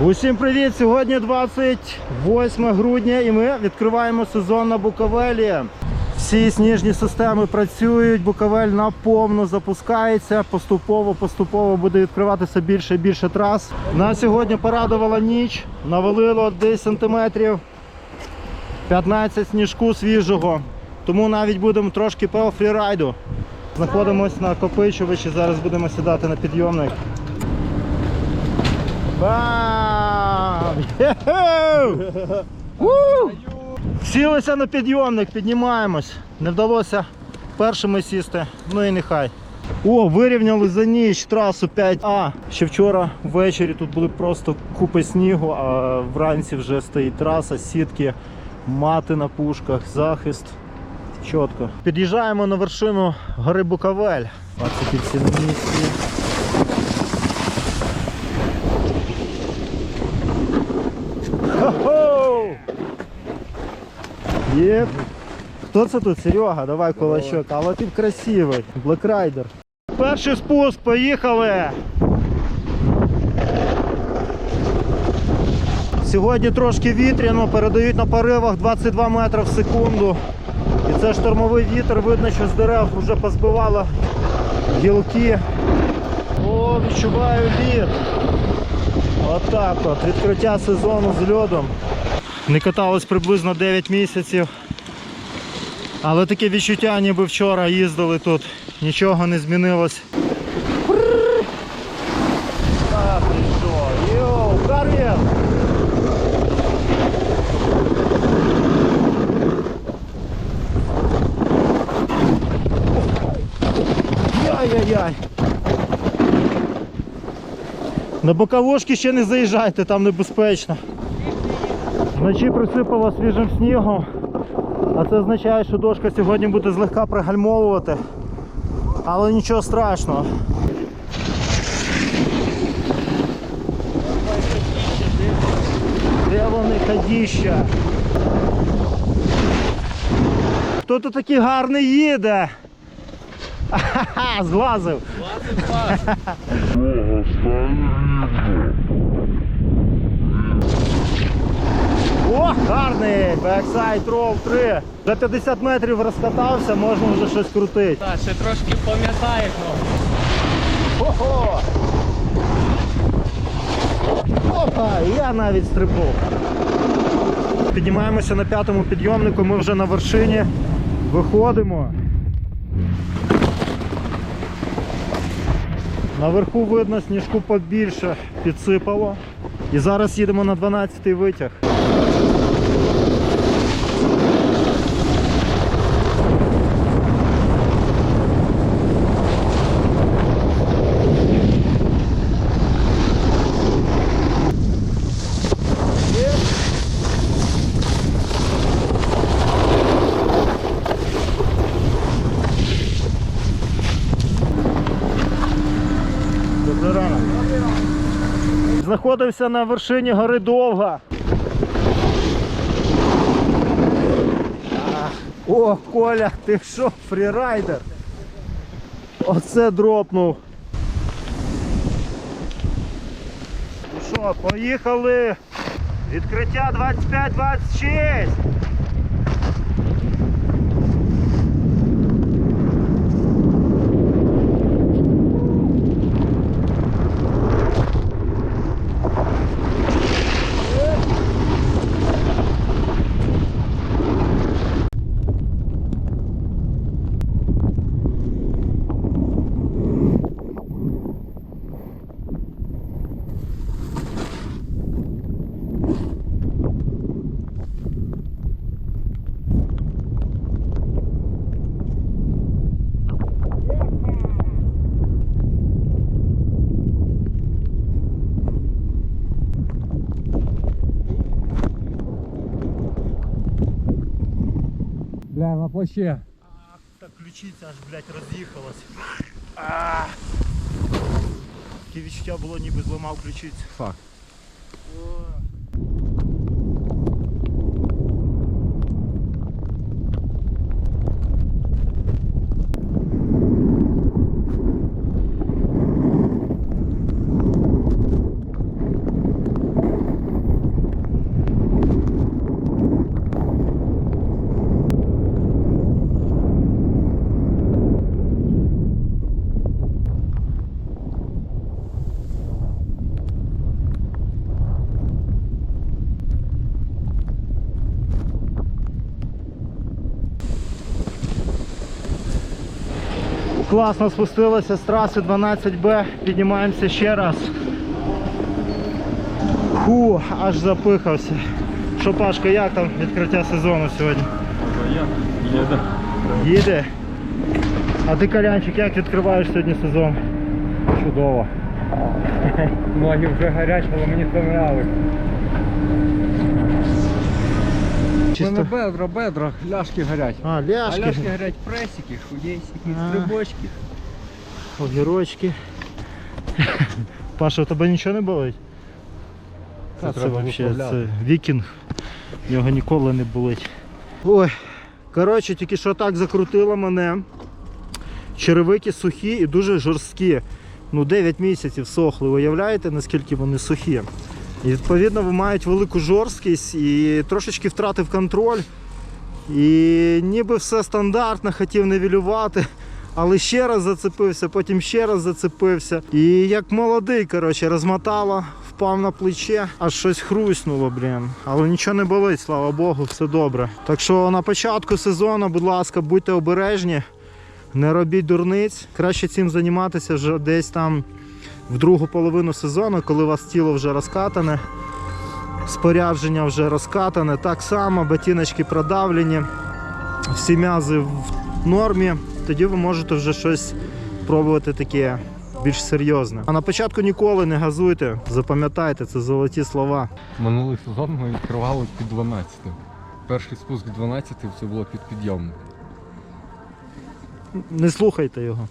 Усім привіт! Сьогодні 28 грудня і ми відкриваємо сезон на Буковелі. Всі сніжні системи працюють, Буковель наповну запускається, поступово-поступово буде відкриватися більше і більше трас. Нас сьогодні порадувала ніч, навалило десь сантиметрів 15 сніжку свіжого. Тому навіть будемо трошки по фрірайду. Знаходимось на Копичувачі, зараз будемо сідати на підйомник. Бам! Сілися на підйомник, піднімаємось. Не вдалося першими сісти, ну і нехай. О, вирівняли за ніч трасу 5А. Ще вчора ввечері тут були просто купи снігу, а вранці вже стоїть траса, сітки, мати на пушках, захист. Чітко. Під'їжджаємо на вершину гори Буковель. 27 місці. Єп. Хто це тут? Серега, давай кулачок. Але ти красивий. Блекрайдер. Перший спуск, поїхали. Сьогодні трошки вітряно, передають на поривах 22 метри в секунду. І це штормовий вітер, видно, що з дерев вже позбивало гілки. О, відчуваю лід. Отак от, відкриття сезону з льодом. Не каталось приблизно 9 місяців. Але таке відчуття, ніби вчора їздили тут. Нічого не змінилось. Йоу! Яй-яй-яй! На боковушки ще не заїжджайте, там небезпечно. Вночі присипало свіжим снігом, а це означає, що дошка сьогодні буде злегка пригальмовувати, але нічого страшного. Де вони ходіща? Хто тут такий гарний їде? Ха-ха, злазив! зглазив. 20 Бексайд ров 3. За 50 метрів розкатався, можна вже щось крутити. Так, ще трошки пам'ятаємо. Ну. Ого! Опа, я навіть стрибнув. Піднімаємося на п'ятому підйомнику, ми вже на вершині. Виходимо. Наверху видно, сніжку побільше підсипало. І зараз їдемо на 12-й витяг. Знаходився на вершині гори Довга. О, Коля, ти що, фрірайдер? Оце дропнув. Ну що, поїхали. Відкриття 25-26. Бля, Ах. Так ключиця аж, блядь, роз'їхалась. А! Таке відчуття було, ніби зламав ключицю. Фак. Класно спустилися з траси 12Б, піднімаємося ще раз. Фу, аж запихався. Що, Пашка, як там відкриття сезону сьогодні? Їде. Їде. А ти, Колянчик, як відкриваєш сьогодні сезон? Чудово. Ноги вже гарячі, але мені це. У Чисто. мене бедра, бедра, ляшки горять. А, А ляшки, ляшки горять пресики, худейсики, А. стрибочки. огірочки. Паша, у тебе нічого не болить? Це це виправляти. це вікінг. В нього ніколи не болить. Ой, коротше, тільки що так закрутило мене. Черевики сухі і дуже жорсткі. Ну, 9 місяців сохли. Уявляєте, наскільки вони сухі? І відповідно мають велику жорсткість і трошечки втратив контроль. І ніби все стандартно, хотів нивелювати. Але ще раз зацепився, потім ще раз зацепився. І як молодий, коротше, розмотало, впав на плече, аж щось хруснуло, блін. Але нічого не болить, слава Богу, все добре. Так що на початку сезону, будь ласка, будьте обережні, не робіть дурниць. Краще цим займатися вже десь там в другу половину сезону, коли у вас тіло вже розкатане, спорядження вже розкатане. Так само, ботиночки продавлені, всі м'язи в нормі, тоді ви можете вже щось пробувати таке більш серйозне. А на початку ніколи не газуйте, запам'ятайте, це золоті слова. Минулий сезон ми відкривали під 12. Перший спуск 12 це було під підйомник. Не слухайте його.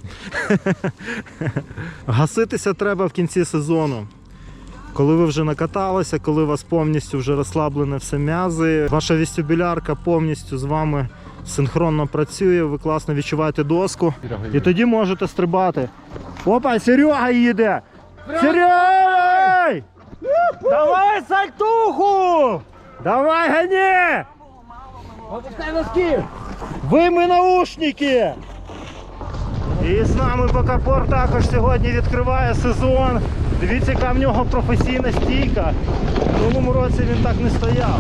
Гаситися треба в кінці сезону. Коли ви вже накаталися, коли у вас повністю вже розслаблене все м'язи, ваша вестибулярка повністю з вами синхронно працює, ви класно відчуваєте доску. І тоді можете стрибати. Опа, Серега їде! Серега! Давай сальтуху! Давай гони! Вийми наушники! І з нами Бокапор також сьогодні відкриває сезон. Дивіться, яка в нього професійна стійка. В минулому році він так не стояв.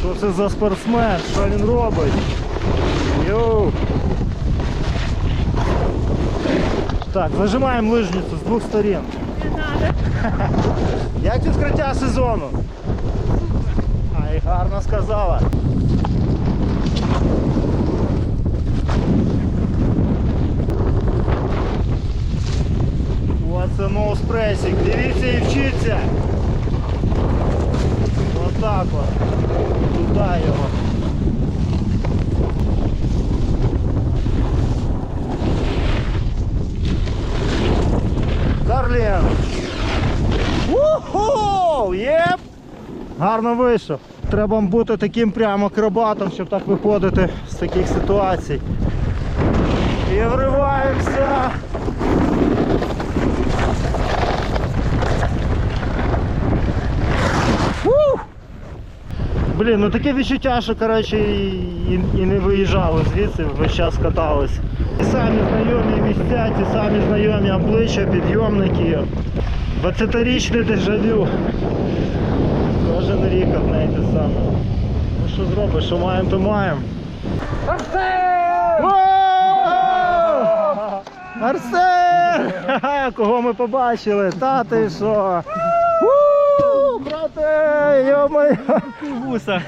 Що це за спортсмен? Що він робить? Йоу! Так, зажимаємо лижницю з двох сторін. Як відкриття сезону? Ай, гарно сказала. Оце ноуспресик. Дивіться і вчіться. Отак от. Туди його. Карлін. Уху! Єп! Гарно вийшов. Треба бути таким прямо акробатом, щоб так виходити з таких ситуацій. І вриваємося. Блін, ну таке відчуття, що коротше і, і, не виїжджали звідси, весь час катались. Ті самі знайомі місця, ті самі знайомі обличчя, підйомники. 20-річне дежавю. Одне і те саме. Ну що зробиш, що маємо, то маємо. Арсен! Кого ми побачили? Та ти що? Брате! Йо-моє! Гуса.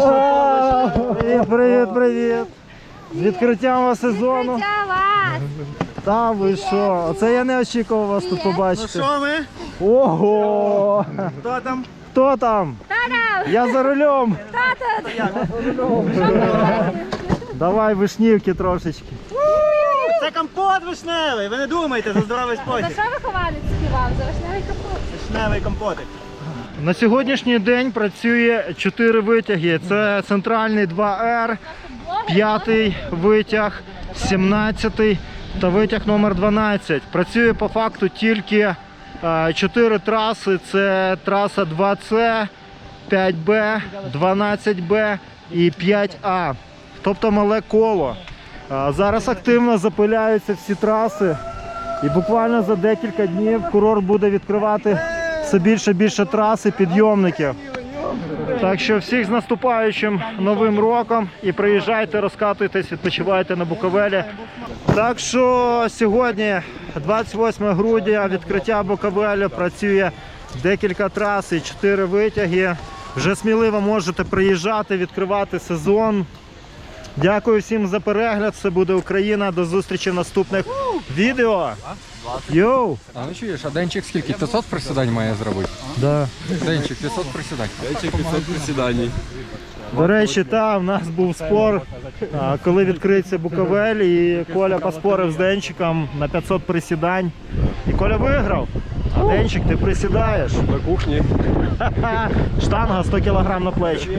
О, Привіт, привіт, привіт! З відкриттям вас сезону. Та ви що? Оце я не очікував вас тут побачити. Що ми? Ого! Хто там? Хто там? Я за рулем. Тата! Давай вишнівки трошечки. Це компот вишневий. Ви не думайте за здоровий За спосіб. що вихованець співав? За вишневий капот? Вишневий компотик. На сьогоднішній день працює 4 витяги. Це центральний 2R, п'ятий витяг, 17 та витяг номер 12. Працює по факту тільки 4 траси. Це траса 2C, 5B, 12B і 5A. Тобто мале коло. Зараз активно запиляються всі траси. І буквально за декілька днів курорт буде відкривати все більше і більше трас і підйомників. Так що всіх з наступаючим новим роком і приїжджайте, розкатуйтесь, відпочивайте на Буковелі. Так що сьогодні, 28 грудня, відкриття Буковелі, працює декілька трас і 4 витяги. Вже сміливо можете приїжджати, відкривати сезон. Дякую всім за перегляд. Це буде Україна. До зустрічі в наступних відео. Йоу! А ну чуєш, а Денчик скільки? 500 присідань має зробити? Да. Денчик, 500 присідань. До речі, та, в нас був спор, коли відкриється Буковель, і Коля поспорив з Денчиком на 500 присідань. І Коля виграв. А Денчик, ти присідаєш. На кухні. Штанга 100 кг на плечі.